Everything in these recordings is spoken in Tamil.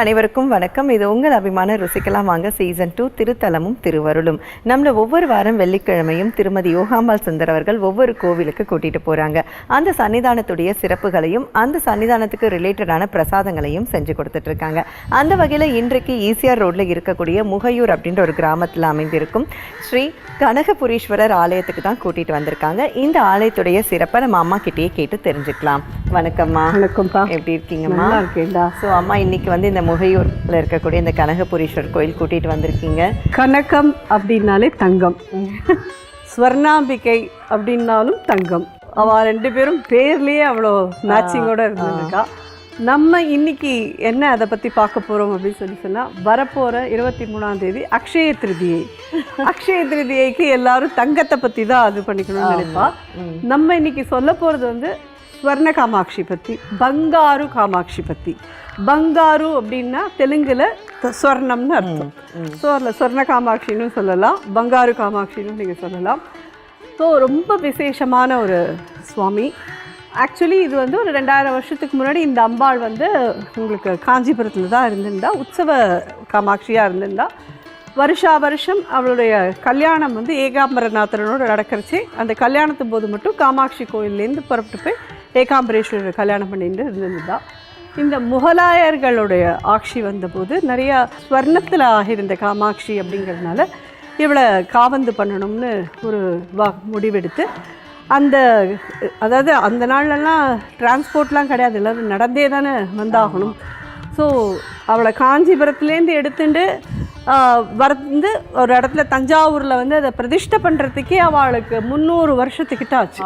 அனைவருக்கும் வணக்கம். இது உங்கள் அபிமான ருசிக்கலாம். வாங்க சீசன் டூ திருத்தலமும் திருவருளும். நம்மள ஒவ்வொரு வாரம் வெள்ளிக்கிழமையும் திருமதி யோகாம்பாள் சுந்தர் அவர்கள் ஒவ்வொரு கோவிலுக்கு கூட்டிட்டு போறாங்க. அந்த சன்னிதானத்துடைய சிறப்புகளையும் அந்த சன்னிதானத்துக்கு ரிலேட்டடான பிரசாதங்களையும் செஞ்சு கொடுத்துட்டு இருக்காங்க. அந்த வகையில் இன்றைக்கு ஈசிஆர் ரோட்ல இருக்கக்கூடிய முகையூர் அப்படின்ற ஒரு கிராமத்தில் அமைந்திருக்கும் ஸ்ரீ கனகபுரீஸ்வரர் ஆலயத்துக்கு தான் கூட்டிட்டு வந்திருக்காங்க. இந்த ஆலயத்துடைய சிறப்பை நம்ம அம்மா கிட்டேயே கேட்டு தெரிஞ்சுக்கலாம். வணக்கம்மா. வணக்கம்ப்பா. எப்படி இருக்கீங்கம்மா? இருக்கேன்டா. ஸோ அம்மா இன்னைக்கு வந்து இந்த முகையூர்ல இருக்கக்கூடிய இந்த கனகபுரீஸ்வரர் கோயில் கூட்டிட்டு வந்திருக்கீங்க. கனகம் அப்படின்னாலே தங்கம். ஸ்வர்ணாம்பிகை அப்படின்னாலும் தங்கம். அவ ரெண்டு பேரும் பேர்லயே அவ்வளோ மேட்சிங்கோட இருந்திருக்கா. நம்ம இன்னைக்கு என்ன அதை பத்தி பார்க்க போறோம் அப்படின்னு சொல்லி சொன்னா வரப்போற இருபத்தி மூணாம் தேதி அக்ஷய திருதியை. அக்ஷய திருதியைக்கு எல்லாரும் தங்கத்தை பத்தி தான் இது பண்ணிக்கணும்னு நினைப்பா. நம்ம இன்னைக்கு சொல்ல போறது வந்து ஸ்வர்ண காமாட்சி பத்தி பங்காரு காமாட்சி பத்தி. பங்காரு அப்படின்னா தெலுங்குல ஸ்வர்ணம்னு அர்த்தம். ஸோ அதில் ஸ்வர்ண காமாட்சின்னு சொல்லலாம் பங்காரு காமாட்சின்னு நீங்கள் சொல்லலாம். ஸோ ரொம்ப விசேஷமான ஒரு சுவாமி. ஆக்சுவலி இது வந்து ஒரு ரெண்டாயிரம் வருஷத்துக்கு முன்னாடி இந்த அம்பாள் வந்து உங்களுக்கு காஞ்சிபுரத்தில் தான் இருந்திருந்தா உற்சவ காமாட்சியாக இருந்திருந்தா. வருஷா வருஷம் அவளுடைய கல்யாணம் வந்து ஏகாம்பரநாதனோட நடக்கிறச்சு அந்த கல்யாணத்து போது மட்டும் காமாட்சி கோயில்லேருந்து புறப்பட்டு போய் ஏகாம்பரேஸ்வரர் கல்யாணம் பண்ணிட்டு இருந்திருந்தா இந்த முகலாயர்களுடைய ஆட்சி வந்தபோது நிறையா ஸ்வர்ணத்தில் ஆகியிருந்த காமாட்சி அப்படிங்கிறதுனால இவளை காவந்து பண்ணணும்னு ஒரு வா முடிவெடுத்து அந்த அதாவது அந்த நாள்லலாம் டிரான்ஸ்போர்ட்லாம் கிடையாது எல்லாரும் நடந்தே தானே வந்தாகணும். ஸோ அவளை காஞ்சிபுரத்துலேருந்து எடுத்துட்டு வந்து ஒரு இடத்துல தஞ்சாவூரில் வந்து அதை பிரதிஷ்டை பண்ணுறதுக்கே அவளுக்கு முந்நூறு வருஷத்துக்கிட்ட ஆச்சு.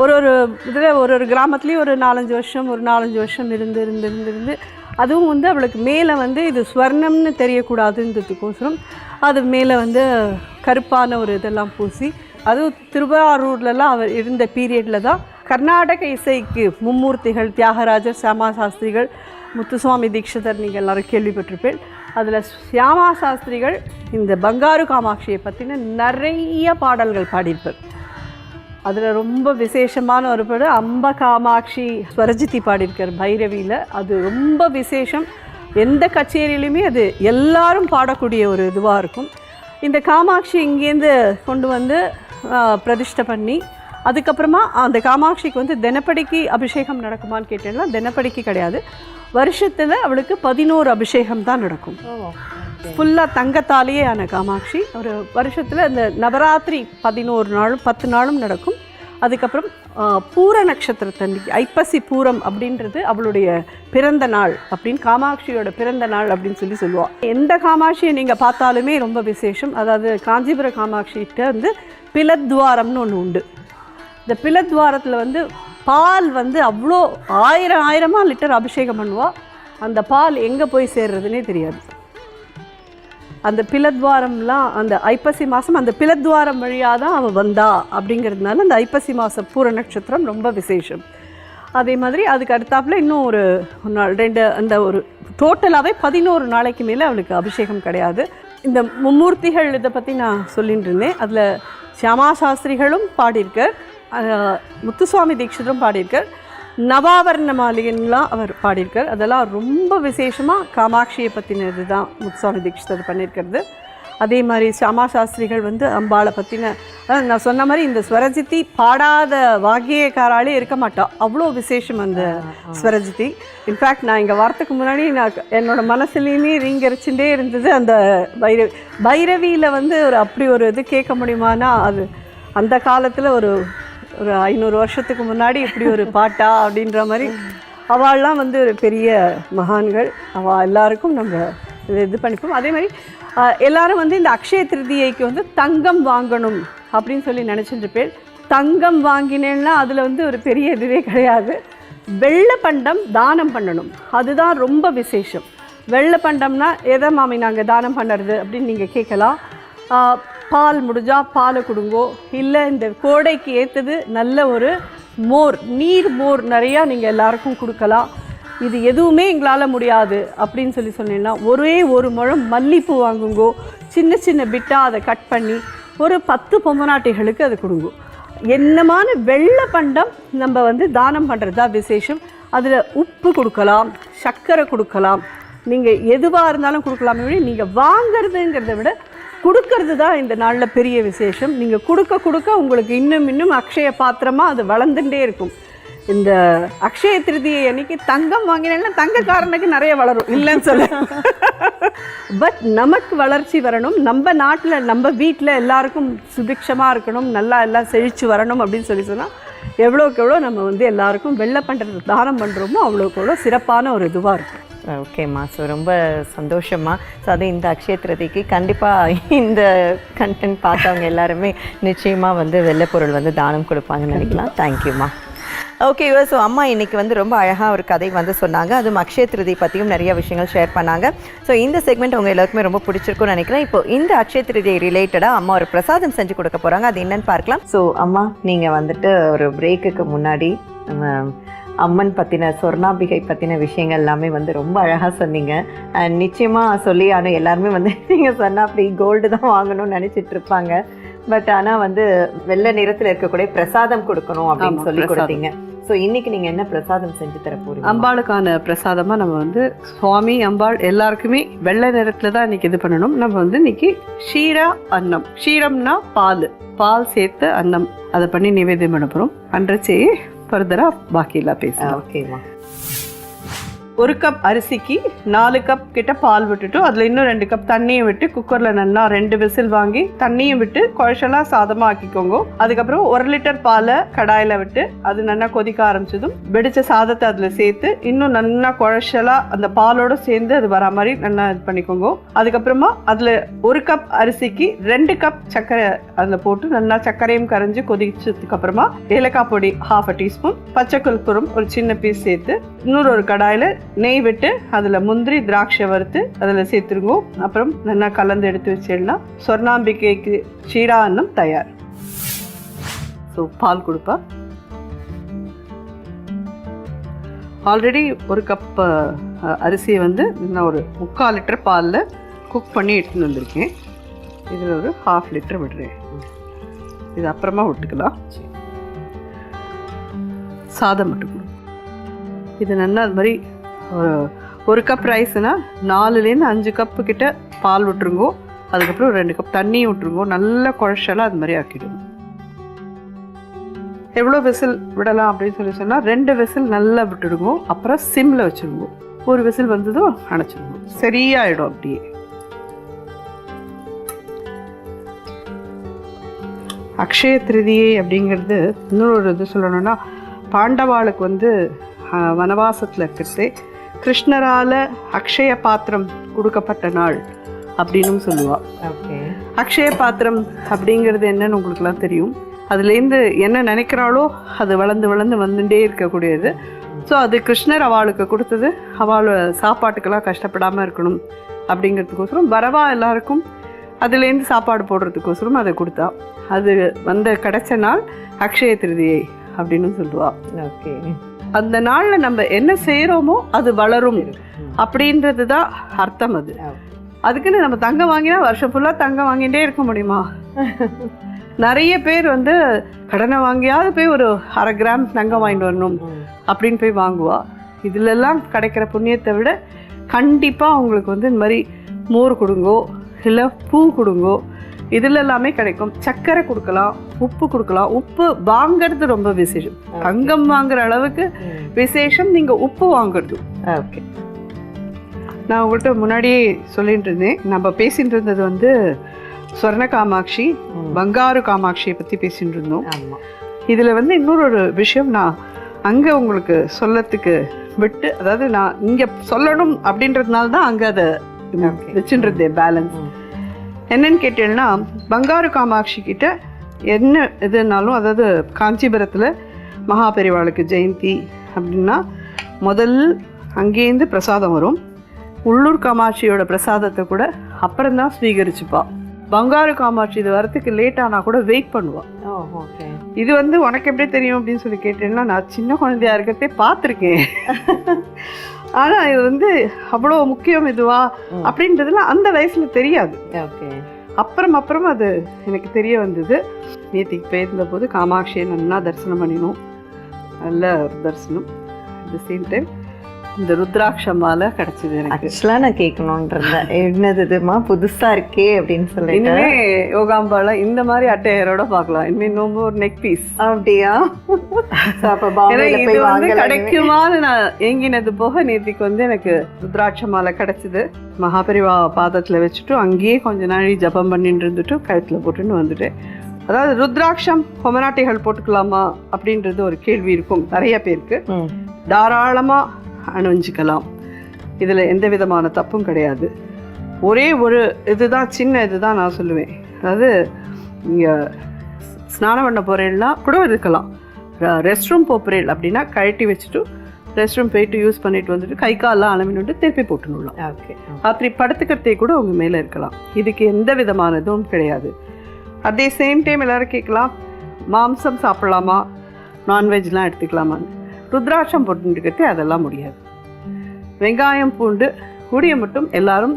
ஒரு ஒரு இதில் ஒரு ஒரு கிராமத்துலேயும் ஒரு நாலஞ்சு வருஷம் ஒரு நாலஞ்சு வருஷம் இருந்து இருந்து இருந்து இருந்து. அதுவும் வந்து அவளுக்கு மேலே வந்து இது ஸ்வர்ணம்னு தெரியக்கூடாதுன்றதுக்கோசரம் அது மேலே வந்து கருப்பான ஒரு இதெல்லாம் பூசி அதுவும் திருவாரூர்லலாம் அவர் இருந்த பீரியடில் தான் கர்நாடக இசைக்கு மும்மூர்த்திகள் தியாகராஜர் சியாமா சாஸ்திரிகள் முத்துசுவாமி தீட்சிதர் நீங்கள் எல்லாரும் கேள்விப்பட்டிருப்பேன் அதில் சியாமா சாஸ்திரிகள் இந்த பங்காரு காமாட்சியை பற்றின நிறைய பாடல்கள் பாடியிருப்பார். அதில் ரொம்ப விசேஷமான ஒரு படம் அம்ப காமாட்சி ஸ்வரஜித்தி பாடியிருக்கார் பைரவியில். அது ரொம்ப விசேஷம். எந்த கச்சேரியிலையுமே அது எல்லாரும் பாடக்கூடிய ஒரு இதுவாக இருக்கும். இந்த காமாட்சி இங்கேருந்து கொண்டு வந்து பிரதிஷ்டை பண்ணி அதுக்கப்புறமா அந்த காமாட்சிக்கு வந்து தினப்படிக்கு அபிஷேகம் நடக்குமான்னு கேட்டேன்னா தினப்படிக்கு கிடையாது. வருஷத்தில் அவளுக்கு பதினோரு அபிஷேகம் தான் நடக்கும். ஃபுல்லாக தங்கத்தாலேயே ஆன காமாட்சி. ஒரு வருஷத்தில் இந்த நவராத்திரி பதினோரு நாளும் பத்து நாளும் நடக்கும். அதுக்கப்புறம் பூர நட்சத்திரத்தன்னைக்கு ஐப்பசி பூரம் அப்படின்றது அவளுடைய பிறந்த நாள் அப்படின்னு காமாட்சியோட பிறந்த நாள் அப்படின்னு சொல்லி சொல்லுவாள் எந்த காமாட்சியை நீங்கள் பார்த்தாலுமே ரொம்ப விசேஷம். அதாவது காஞ்சிபுர காமாட்சிகிட்ட வந்து பிலத்வாரம்னு ஒன்று உண்டு. இந்த பிலத்வாரத்தில் வந்து பால் வந்து அவ்வளோ ஆயிரம் ஆயிரமாக லிட்டர் அபிஷேகம் பண்ணுவாள் அந்த பால் எங்கே போய் சேர்றதுனே தெரியாது. அந்த பிலத்வாரம்லாம் அந்த ஐப்பசி மாதம் அந்த பிலத்வாரம் வழியாக தான் அவள் வந்தா அப்படிங்கிறதுனால அந்த ஐப்பசி மாத பூர நட்சத்திரம் ரொம்ப விசேஷம். அதே மாதிரி அதுக்கு அடுத்தாப்பில் இன்னும் ஒரு நாள் ரெண்டு அந்த ஒரு டோட்டலாகவே பதினோரு நாளைக்கு மேலே அவளுக்கு அபிஷேகம் கிடையாது. இந்த மும்மூர்த்திகள் இதை பற்றி நான் சொல்லிட்டு இருந்தேன். அதில் சியாமா சாஸ்திரிகளும் பாடியிருக்கார் முத்துசுவாமி தீட்சிதரும் பாடியிருக்கார். நவாவர்ண மாளிகைன்லாம் அவர் பாடியிருக்கார். அதெல்லாம் ரொம்ப விசேஷமாக காமாட்சியை பற்றினது தான் முத்துசுவாமி தீட்சிதர் பண்ணியிருக்கிறது. அதே மாதிரி சியாமா சாஸ்திரிகள் வந்து அம்பாளை பற்றின நான் சொன்ன மாதிரி இந்த ஸ்வரஜித்தி பாடாத வாக்கியக்காராலே இருக்க மாட்டா. அவ்வளோ விசேஷம் அந்த ஸ்வரஜித்தி இன்ஃபேக்ட் நான் இங்கே வரத்துக்கு முன்னாடி நான் என்னோட மனசுலேயுமே ரீங்கரிச்சுட்டே இருந்தது. அந்த பைரவி பைரவியில் வந்து ஒரு அப்படி ஒரு இது கேட்க முடியுமானா அது அந்த காலத்தில் ஒரு ஒரு ஐநூறு வருஷத்துக்கு முன்னாடி இப்படி ஒரு பாட்டா அப்படின்ற மாதிரி அவள்லாம் வந்து ஒரு பெரிய மகான்கள். அவள் எல்லாருக்கும் நம்ம இது இது பண்ணிப்போம். அதே மாதிரி எல்லாரும் வந்து இந்த அக்ஷய திருதியைக்கு வந்து தங்கம் வாங்கணும் அப்படின்னு சொல்லி நினச்சிட்டு பேர் தங்கம் வாங்கினேன்னா அதில் வந்து ஒரு பெரிய இதுவே கிடையாது. வெள்ளை பண்டம் தானம் பண்ணணும். அதுதான் ரொம்ப விசேஷம். வெள்ளை பண்டம்னா எதை மாமி நாங்கள் தானம் பண்ணுறது அப்படின்னு நீங்கள் கேட்கலாம். பால் முடிஞ்சால் பாலை கொடுங்கோ. இல்லை இந்த கோடைக்கு ஏற்றது நல்ல ஒரு மோர் நீர் மோர் நிறையா நீங்கள் எல்லாருக்கும் கொடுக்கலாம். இது எதுவுமே எங்களால் முடியாது அப்படின்னு சொல்லி சொன்னீங்கன்னா ஒரே ஒரு முழம் மல்லிப்பூ வாங்குங்கோ. சின்ன சின்ன பிட்டாக அதை கட் பண்ணி ஒரு பத்து பொம்மநாட்டைகளுக்கு அது கொடுங்கோ. என்னமான வெள்ளை பண்டம் நம்ம வந்து தானம் பண்ணுறது தான் விசேஷம் அதில் உப்பு கொடுக்கலாம் சர்க்கரை கொடுக்கலாம். நீங்கள் எதுவாக இருந்தாலும் கொடுக்கலாமே விட நீங்கள் வாங்குறதுங்கிறத விட கொடுக்கறது தான் இந்த நாளில் பெரிய விசேஷம். நீங்கள் கொடுக்க கொடுக்க உங்களுக்கு இன்னும் இன்னும் அக்ஷய பாத்திரமாக அது வளர்ந்துட்டே இருக்கும். இந்த அக்ஷய திருதியை அன்னைக்கு தங்கம் வாங்கினேன்னா தங்கக்காரனுக்கு நிறைய வளரும். இல்லைன்னு சொல்ல. பட் நமக்கு வளர்ச்சி வரணும். நம்ம நாட்டில் நம்ம வீட்டில் எல்லாருக்கும் சுபிக்ஷமாக இருக்கணும். நல்லா எல்லாம் செழித்து வரணும் அப்படின்னு சொல்லி சொன்னால் எவ்வளோக்கு எவ்வளோ நம்ம வந்து எல்லாருக்கும் வெள்ளை பண்ணுறது தானம் பண்ணுறோமோ அவ்வளோக்கு எவ்வளோ சிறப்பான ஒரு இதுவாக இருக்கும். ஓகேம்மா ஸோ ரொம்ப சந்தோஷமா ஸோ அது இந்த அக்ஷய திருதிக்கு கண்டிப்பாக இந்த கண்டென்ட் பார்த்தவங்க எல்லாருமே நிச்சயமாக வந்து வெள்ளைப்பொருள் வந்து தானம் கொடுப்பாங்கன்னு நினைக்கலாம். தேங்க்யூம்மா ஓகே ஸோ அம்மா இன்றைக்கி வந்து ரொம்ப அழகாக ஒரு கதை வந்து சொன்னாங்க. அதுவும் அக்ஷய திருதி பற்றியும் நிறைய விஷயங்கள் ஷேர் பண்ணாங்க. ஸோ இந்த செக்மெண்ட் உங்கள் எல்லாருக்குமே ரொம்ப பிடிச்சிருக்கும்னு நினைக்கிறேன். இப்போ இந்த அக்ஷய திருதியை ரிலேட்டடாக அம்மா ஒரு பிரசாதம் செஞ்சு கொடுக்க போகிறாங்க அது என்னன்னு பார்க்கலாம். ஸோ அம்மா நீங்கள் வந்துட்டு ஒரு பிரேக்குக்கு முன்னாடி அம்மன் பற்றின சொர்ணாம்பிகை பற்றின விஷயங்கள் எல்லாமே வந்து ரொம்ப அழகாக சொன்னீங்க. அண்ட் நிச்சயமாக சொல்லி ஆனால் எல்லாருமே வந்து நீங்கள் சொன்னா அப்படி கோல்டு தான் வாங்கணும்னு நினச்சிட்டு இருப்பாங்க. பட் ஆனால் வந்து வெள்ளை நிறத்தில் இருக்கக்கூடிய பிரசாதம் கொடுக்கணும் அப்படின்னு சொல்லி. கொடுத்தீங்க. ஸோ இன்னைக்கு நீங்கள் என்ன பிரசாதம் செஞ்சு தர போறீங்க? அம்பாளுக்கான பிரசாதமாக நம்ம வந்து சுவாமி அம்பாள் எல்லாருக்குமே வெள்ளை நிறத்தில் தான் இன்னைக்கு இது பண்ணணும். நம்ம வந்து இன்னைக்கு ஷீரா அன்னம். ஷீரம்னா பால். பால் சேர்த்து அன்னம். அதை பண்ணி நிவேதியம் பண்ண போகிறோம் அன்றச்சே. ஃபர்தராக பாக்கியெல்லாம் பேசலாம் ஓகேம்மா ஒரு கப் அரிசிக்கு நாலு கப் கிட்ட பால் விட்டுட்டு அதில் இன்னும் ரெண்டு கப் தண்ணியும் விட்டு குக்கரில் நல்லா ரெண்டு விசில் வாங்கி தண்ணியும் விட்டு குழச்சலாக சாதமாக ஆக்கிக்கோங்க. அதுக்கப்புறம் ஒரு லிட்டர் பாலை கடாயில் விட்டு அது நல்லா கொதிக்க ஆரம்பிச்சதும் வெடிச்ச சாதத்தை அதில் சேர்த்து இன்னும் நல்லா குழச்சலாக அந்த பாலோட சேர்ந்து அது வர மாதிரி நல்லா இது பண்ணிக்கோங்க. அதுக்கப்புறமா அதில் ஒரு கப் அரிசிக்கு ரெண்டு கப் சர்க்கரை அதில் போட்டு நல்லா சர்க்கரையும் கரைஞ்சி கொதிச்சதுக்கு அப்புறமா ஏலக்காய் பொடி ஹாஃப் அ டீஸ்பூன் பச்சை கற்பூரம் ஒரு சின்ன பீஸ் சேர்த்து இன்னொரு ஒரு கடாயில் நெய் விட்டு அதில் முந்திரி திராட்சை வறுத்து அதில் சேர்த்துருங்க. அப்புறம் நல்லா கலந்து எடுத்து வச்சிடலாம். சொர்ணாம்பிக்கைக்கு சீரா அன்னம் தயார். ஸோ பால் கொடுப்பா. ஆல்ரெடி ஒரு கப் அரிசியை வந்து நான் ஒரு முக்கால் லிட்டர் பாலில் குக் பண்ணி எடுத்துன்னு வந்திருக்கேன். இதில் ஒரு ஹாஃப் லிட்டர் விடுறேன். இது அப்புறமா விட்டுக்கலாம். சாதம் மட்டும் இது நல்லா அது மாதிரி ஒரு ஒரு கப் ரைஸ்னா நாலுலேருந்து அஞ்சு கப்பு கிட்ட பால் விட்டுருங்கோ. அதுக்கப்புறம் ரெண்டு கப் தண்ணியும் விட்டுருங்கோ. நல்லா குழச்சலாம் அது மாதிரி ஆக்கிடுங்க எவ்வளோ விசில் விடலாம் அப்படின்னு சொல்லி சொன்னால் ரெண்டு விசில் நல்லா விட்டுடுங்க. அப்புறம் சிம்மில் வச்சுருங்க. ஒரு விசில் வந்ததும் அணைச்சிடுவோம் சரியாயிடும் அப்படியே. அக்ஷய திருதியை அப்படிங்கிறது இன்னொரு இது சொல்லணும்னா பாண்டவாளுக்கு வந்து வனவாசத்தில் இருக்கிறது கிருஷ்ணரால் அக்ஷய பாத்திரம் கொடுக்கப்பட்ட நாள் அப்படின்னும் சொல்லுவாள் அக்ஷய பாத்திரம் அப்படிங்கிறது என்னன்னு உங்களுக்குலாம் தெரியும். அதுலேருந்து என்ன நினைக்கிறாளோ அது வளர்ந்து வளர்ந்து வந்துட்டே இருக்கக்கூடியது. ஸோ அது கிருஷ்ணர் அவளுக்கு கொடுத்தது. அவள் சாப்பாட்டுக்கெல்லாம் கஷ்டப்படாமல் இருக்கணும் அப்படிங்கிறதுக்கோசரம் வரவா எல்லாருக்கும் அதுலேருந்து சாப்பாடு போடுறதுக்கோசரம் அதை கொடுத்தா. அது வந்த கிடைச்ச நாள் அக்ஷய திருதியை அப்படின்னு சொல்லுவா. ஓகே. அந்த நாளில் நம்ம என்ன செய்கிறோமோ அது வளரும் அப்படின்றது தான் அர்த்தம் அது. அதுக்குன்னு நம்ம தங்கம் வாங்கினா வருஷம் ஃபுல்லாக தங்கம் வாங்கிட்டே இருக்க முடியுமா? நிறைய பேர் வந்து கடனை வாங்கியாவது போய் ஒரு அரை கிராம் தங்கம் வாங்கிட்டு வரணும் அப்படின்னு போய் வாங்குவா. இதுலெல்லாம் கிடைக்கிற புண்ணியத்தை விட கண்டிப்பாக அவங்களுக்கு வந்து இந்த மாதிரி மோர் கொடுங்கோ இல்லை பூ கொடுங்கோ இதில் எல்லாமே கிடைக்கும். சர்க்கரை கொடுக்கலாம் உப்பு கொடுக்கலாம். உப்பு வாங்குறது ரொம்ப விசேஷம். தங்கம் வாங்குற அளவுக்கு விசேஷம். நீங்கள் உப்பு வாங்குறது. ஓகே நான் உங்கள்கிட்ட முன்னாடியே சொல்லிட்டு இருந்தேன். நம்ம பேசிட்டு இருந்தது வந்து ஸ்வர்ண காமாட்சி பங்காரு காமாட்சியை பற்றி பேசிட்டு இருந்தோம். இதில் வந்து இன்னொரு ஒரு விஷயம் நான் அங்கே உங்களுக்கு சொல்லத்துக்கு விட்டு அதாவது நான் இங்கே சொல்லணும் அப்படின்றதுனால தான் அங்கே அதை வச்சுன்றது பேலன்ஸ் என்னன்னு கேட்டீங்கன்னா பங்காரு காமாட்சி கிட்ட என்ன இதுனாலும் அதாவது காஞ்சிபுரத்தில் மகாபெரிவாளுக்கு ஜெயந்தி அப்படின்னா முதல் அங்கேருந்து பிரசாதம் வரும். உள்ளூர் காமாட்சியோட பிரசாதத்தை கூட அப்புறம்தான் ஸ்வீகரிச்சுப்பா. பங்காரு காமாட்சி இது வரத்துக்கு லேட் ஆனால் கூட வெயிட் பண்ணுவா. ஓகே இது வந்து உனக்கு எப்படி தெரியும் அப்படின்னு சொல்லி கேட்டேன்னா நான் சின்ன குழந்தையா இருக்கிறதே பார்த்துருக்கேன். ஆனால் இது வந்து அவ்வளோ முக்கியம் இதுவா? அப்படின்றதுலாம் அந்த வயசில் தெரியாது. ஓகே. அப்புறம் அப்புறம் அது எனக்கு தெரிய வந்தது. நேற்றுக்கு போயிருந்த போது காமாட்சியை நல்லா தரிசனம் பண்ணினோம். நல்ல தரிசனம். அட் த சேம் டைம் இந்த ருத்ராட்ச மாலை கிடச்சிது எனக்கு. ஆக்சுவலாக நான் கேட்கணுன்றேன் என்னது இதுமா புதுசா இருக்கே அப்படின்னு சொல்லிட்டு. இனிமே யோகாம்பால இந்த மாதிரி அட்டையரோட பார்க்கலாம். இனிமே நோம்பு ஒரு நெக் பீஸ் அப்படியா? இது வந்து கிடைக்குமான்னு நான் ஏங்கினது போக நேத்திக்கு வந்து எனக்கு ருத்ராட்ச மாலை கிடைச்சது. மகாபரிவா பாதத்துல வச்சுட்டு அங்கேயே கொஞ்ச நாள் ஜபம் பண்ணிட்டு இருந்துட்டு கழுத்துல போட்டுன்னு வந்துட்டேன். அதாவது ருத்ராட்சம் பொமநாட்டிகள் போட்டுக்கலாமா அப்படின்றது ஒரு கேள்வி இருக்கும் நிறைய பேருக்கு. ம். அணிஞ்சிக்கலாம் இதுல எந்த விதமான தப்பும் கிடையாது. ஒரே ஒரு இதுதான் சின்ன இதுதான் நான் சொல்லுவேன். அதாவது இங்க ஸ்நானம் பண்ண போகிறேன்னா கூட இருக்கலாம். ரெஸ்ட் ரூம் போகிறேன் அப்படின்னா கழட்டி வச்சுட்டு ரெஸ்ட் ரூம் போயிட்டு யூஸ் பண்ணிட்டு வந்துட்டு கை காலெலாம் அலமினுட்டு திருப்பி போட்டுனுடலாம் ஓகே ராத்திரி படுத்துக்கிறதே கூட உங்க மேலே இருக்கலாம். இதுக்கு எந்த விதமான இதுவும் கிடையாது. அதே சேம் டைம் எல்லாரும் கேட்கலாம் மாம்சம் சாப்பிடலாமா? நான்வெஜ்லாம் எடுத்துக்கலாமான்னு? ருத்ராட்சம் போட்டுக்கிறதே அதெல்லாம் முடியாது. வெங்காயம் பூண்டு கூடிய மட்டும் எல்லாரும்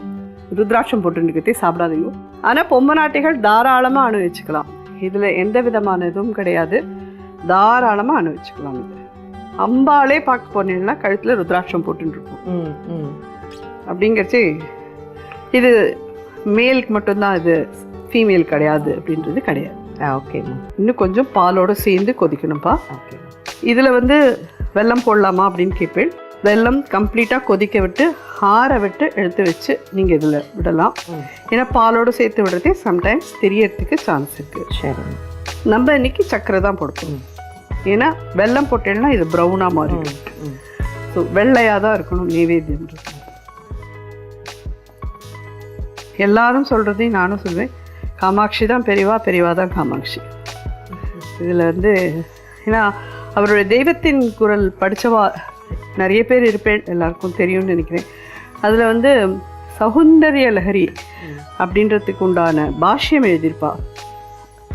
ருத்ராட்சம் போட்டுக்கிறதே சாப்பிடாதீங்க. ஆனால் பொம்மநாட்டிகள் தாராளமாக அனுபவிச்சுக்கலாம். இதில் எந்த விதமான இதுவும் கிடையாது. தாராளமாக அனுபவிச்சுக்கலாம் இது. அம்பாலே பார்க்க போனீங்கன்னா கழுத்தில் ருத்ராட்சம் போட்டுருக்கும் ம் ம். அப்படிங்கிறச்சு இது மேலுக்கு மட்டும்தான் இது ஃபீமேல் கிடையாது அப்படின்றது கிடையாது. ஓகேம்மா இன்னும் கொஞ்சம் பாலோட சேர்ந்து கொதிக்கணும்ப்பா. ஓகே இதில் வந்து வெல்லம் போடலாமா அப்படின்னு கேட்பேன். வெல்லம் கம்ப்ளீட்டாக கொதிக்க விட்டு ஆற விட்டு எடுத்து வச்சு நீங்கள் இதில் விடலாம். ஏன்னா பாலோடு சேர்த்து விடுறதே சம்டைம்ஸ் தெரியறதுக்கு சான்ஸ் இருக்குது சரிங்க நம்ம இன்னைக்கு சர்க்கரை தான் போடுறோம் ஏன்னா வெல்லம் போட்டேன்னா இது ப்ரௌனாக மாறிடும் ஸோ வெள்ளையாக தான் இருக்கணும் நைவேத்தியம்ன்றது எல்லாரும் சொல்கிறதையும் நானும் சொல்வேன். காமாட்சி தான் பெரியவா பெரியவா தான் காமாட்சி. இதில் வந்து ஏன்னா அவருடைய தெய்வத்தின் குரல் படித்தவா நிறைய பேர் இருப்பேன் எல்லாருக்கும் தெரியும்னு நினைக்கிறேன். அதில் வந்து சௌந்தரிய லஹரி அப்படின்றதுக்கு உண்டான பாஷ்யம் எழுதியிருப்பா.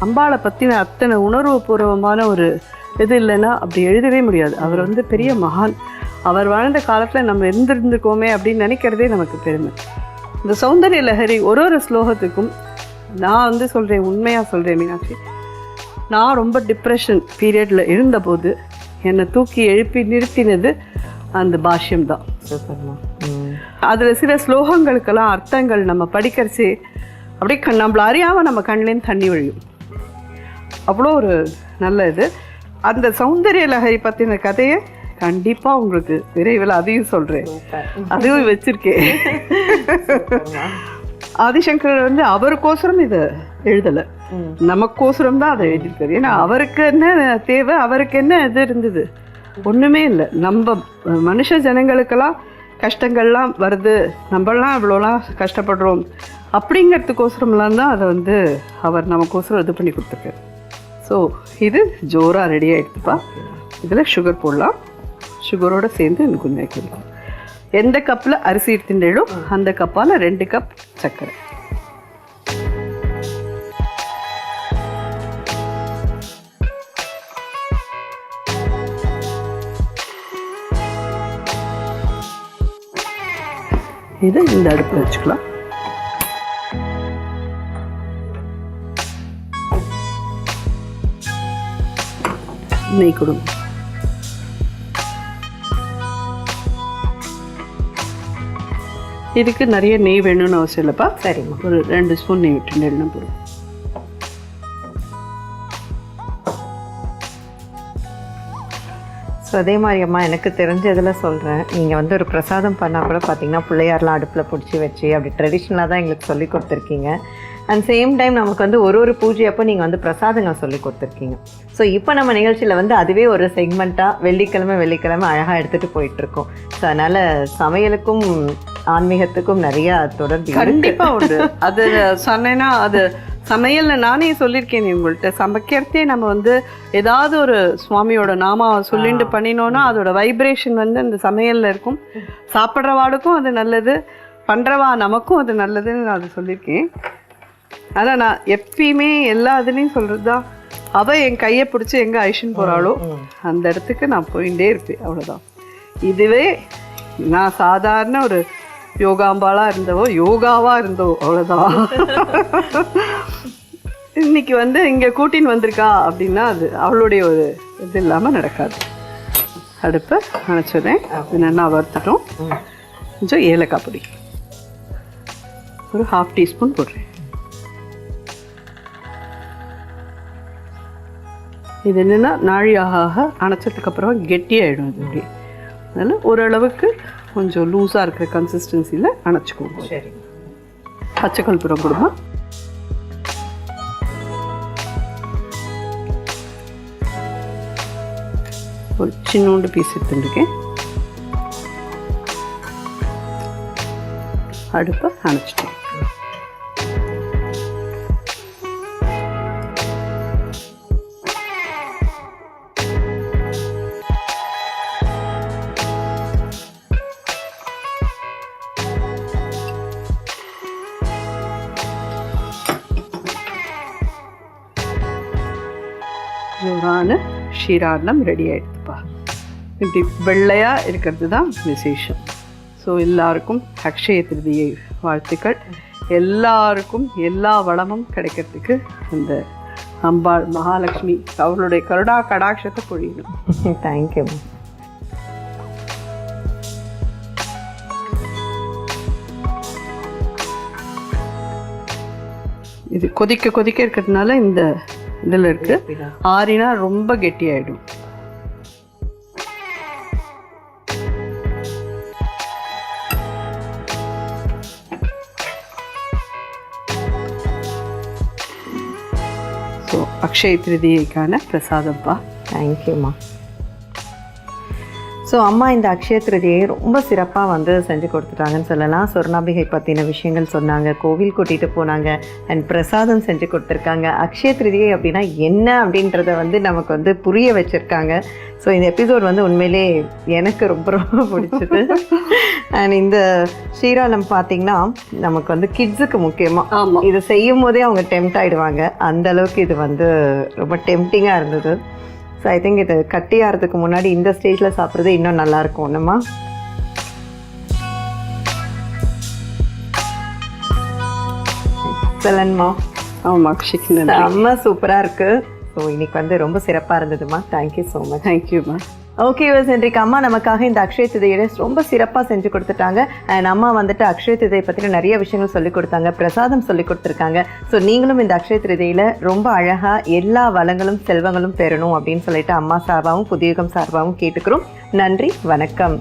அம்பாளை பற்றின அத்தனை உணர்வுபூர்வமான ஒரு இது இல்லைன்னா அப்படி எழுதவே முடியாது. அவர் வந்து பெரிய மகான். அவர் வாழ்ந்த காலத்தில் நம்ம இருந்திருந்துக்கோமே அப்படின்னு நினைக்கிறதே நமக்கு பெருமை. இந்த சௌந்தரிய லஹரி ஒரு ஒரு ஸ்லோகத்துக்கும் நான் வந்து சொல்கிறேன் உண்மையாக சொல்கிறேன் மீனாட்சி. நான் ரொம்ப டிப்ரெஷன் பீரியடில் இருந்தபோது என்னை தூக்கி எழுப்பி நிறுத்தினது அந்த பாஷ்யம் தான். அதில் சில ஸ்லோகங்களுக்கெல்லாம் அர்த்தங்கள் நம்ம படிக்கிறச்சே அப்படியே கண் நம்மள அறியாமல் நம்ம கண்லேருந்து தண்ணி வழியும். அவ்வளோ ஒரு நல்ல இது. அந்த சௌந்தரிய லஹரி பற்றின கதையை கண்டிப்பாக உங்களுக்கு விரைவில் அதையும் சொல்கிறேன் அதுவும் வச்சிருக்கேன். ஆதிசங்கர் வந்து அவருக்கோசரம் இதை எழுதலை. நமக்கோசரம் தான் அதை எழுதியிருக்காரு. ஏன்னா அவருக்கு என்ன தேவை அவருக்கு என்ன இது இருந்தது? ஒன்றுமே இல்லை. நம்ம மனுஷ ஜனங்களுக்கெல்லாம் கஷ்டங்கள்லாம் வருது. நம்மளாம் இவ்வளோலாம் கஷ்டப்படுறோம். அப்படிங்கிறதுக்கோசரம்லாம் தான் அதை வந்து அவர் நமக்கோசரம் இது பண்ணி கொடுத்துருக்காரு. ஸோ இது ஜோராக ரெடி ஆகிடுதுப்பா இதில் சுகர் போடலாம். சுகரோட சேர்ந்து இன்னும் கொஞ்சம் குடிக்கும் எந்த கப்பில் அரிசி எடுத்துட்டேளோ அந்த கப்பால் ரெண்டு கப் சர்க்கரை. இதை இந்த அடுப்பில் வச்சுக்கலாம். நெய் கொடுங்க. இதுக்கு நிறைய நெய் வேணும்னு அவசியம் இல்லைப்பா. சரிம்மா. ஒரு ரெண்டு ஸ்பூன் நெய் விட்டுண்டேன்னா போதும். ஸோ அதே மாதிரி அம்மா எனக்கு தெரிஞ்சதில் சொல்கிறேன் நீங்கள் வந்து ஒரு பிரசாதம் பண்ணால் கூட பார்த்தீங்கன்னா பிள்ளையார்லாம் அடுப்பில் பிடிச்சி வச்சு அப்படி ட்ரெடிஷ்னலாக தான் எங்களுக்கு சொல்லி கொடுத்துருக்கீங்க. அண்ட் சேம் டைம் நமக்கு வந்து ஒரு ஒரு பூஜை அப்போ நீங்கள் வந்து பிரசாதங்கள் சொல்லி கொடுத்துருக்கீங்க. ஸோ இப்போ நம்ம நிகழ்ச்சியில் வந்து அதுவே ஒரு செக்மெண்ட்டாக வெள்ளிக்கிழமை வெள்ளிக்கிழமை அழகாக எடுத்துகிட்டு போயிட்டுருக்கோம். ஸோ அதனால் சமையலுக்கும் ஆன்மீகத்துக்கும் நிறைய தொடர்பு இருக்கு. கண்டிப்பா உண்டு. அது சொன்னேன்னா அது சமையல்ல நானே சொல்லியிருக்கேன் உங்கள்கிட்ட சமைக்கிறதே நம்ம வந்து ஏதாவது ஒரு சுவாமியோட நாமா சொல்லிட்டு பண்ணினோம்னா அதோட வைப்ரேஷன் வந்து அந்த சமையல்ல இருக்கும். சாப்பிட்றவாளுக்கும் அது நல்லது பண்றவா நமக்கும் அது நல்லதுன்னு நான் அது சொல்லியிருக்கேன். அதான் நான் எப்பயுமே எல்லா இதுலேயும் சொல்கிறது தான் அவள் என் கையை பிடிச்சி எங்கே ஐஷன் போகிறாளோ அந்த இடத்துக்கு நான் போயிட்டே இருப்பேன் அவ்வளோதான் இதுவே நான் சாதாரண ஒரு யோகாம்பாலாக இருந்தவோ யோகாவாக இருந்தவோ அவ்வளோதான் இன்னைக்கு வந்து இங்கே கூட்டின்னு வந்திருக்கா அப்படின்னா அது அவளுடைய ஒரு இது இல்லாமல் நடக்காது. அடுப்பை அணைச்சிடுறேன். நல்லா வறுத்துட்டோம். கொஞ்சம் ஏலக்காய் பொடி. ஒரு ஹாஃப் டீஸ்பூன் போடுறேன். இது என்னென்னா நாழி ஆக ஆக அணைச்சதுக்கப்புறம் கெட்டியாயிடும் இது அப்படி அதனால் ஓரளவுக்கு கொஞ்சம் லூஸாக இருக்கிற கன்சிஸ்டன்சியில் அணைச்சிக்கோங்க. சரி. பச்சை கற்பூரம் கொடுமா. ஒரு சின்னோண்டு பீஸ் எடுத்துருக்கேன் அடுப்பை அணைச்சிட்டோம். ஜோரான ஷீரான்னம் ரெடி ஆயிடுதுப்பா இப்படி வெள்ளையாக இருக்கிறது தான் விசேஷம். ஸோ எல்லாருக்கும் அக்ஷய திருதியை வாழ்த்துக்கள். எல்லாருக்கும் எல்லா வளமும் கிடைக்கிறதுக்கு இந்த அம்பாள் மகாலட்சுமி அவளுடைய கருடா கடாட்சத்தை பொழியணும். தேங்க்யூ இது கொதிக்க கொதிக்க இருக்கிறதுனால இந்த இதில் இருக்கு. ஆறினா ரொம்ப கெட்டியாயிடும். ஸோ அக்ஷய திருதியைக்கான பிரசாதம்ப்பா தேங்க்யூம்மா ஸோ அம்மா இந்த அக்ஷய திருதியை ரொம்ப சிறப்பாக வந்து செஞ்சு கொடுத்துட்டாங்கன்னு சொல்லலாம். சொர்ணாம்பிகை பற்றின விஷயங்கள் சொன்னாங்க. கோவில் கூட்டிகிட்டு போனாங்க. அண்ட் பிரசாதம் செஞ்சு கொடுத்துருக்காங்க. அக்ஷய திருதியை அப்படின்னா என்ன அப்படின்றத வந்து நமக்கு வந்து புரிய வச்சுருக்காங்க. ஸோ இந்த எபிசோட் வந்து உண்மையிலே எனக்கு ரொம்ப ரொம்ப பிடிச்சது. அண்ட் இந்த ஸ்ரீராலம் பார்த்தீங்கன்னா நமக்கு வந்து கிட்ஸுக்கு முக்கியமாக ஆமாம் இது செய்யும் போதே அவங்க டெம்ட் ஆயிடுவாங்க. அந்த அளவுக்கு இது வந்து ரொம்ப டெம்டிங்காக இருந்தது. ஸோ ஐ திங்க் இது கட்டி ஆகிறதுக்கு முன்னாடி இந்த ஸ்டேஜில் சாப்பிட்றது இன்னும் நல்லா இருக்கும் ஒன்றுமா எக்ஸலன்மா ஆமாம் நன்றி. செம்ம சூப்பராக இருக்குது ஸோ இன்னைக்கு வந்து ரொம்ப சிறப்பாக இருந்ததுமா தேங்க்யூ ஸோ மச் தேங்க்யூம்மா ஓகே யூஸ் இன்றைக்கு அம்மா நமக்காக இந்த அக்ஷய திதையை ரொம்ப சிறப்பாக செஞ்சு கொடுத்துட்டாங்க. அண்ட் அம்மா வந்துட்டு அக்ஷய திதையை பற்றின நிறைய விஷயங்கள் சொல்லி கொடுத்தாங்க பிரசாதம் சொல்லி கொடுத்துருக்காங்க. ஸோ நீங்களும் இந்த அக்ஷய திதையில் ரொம்ப அழகாக எல்லா வளங்களும் செல்வங்களும் பெறணும் அப்படின்னு சொல்லிட்டு அம்மா சார்பாகவும் புதியுகம் சார்பாகவும் கேட்டுக்கிறோம். நன்றி வணக்கம்.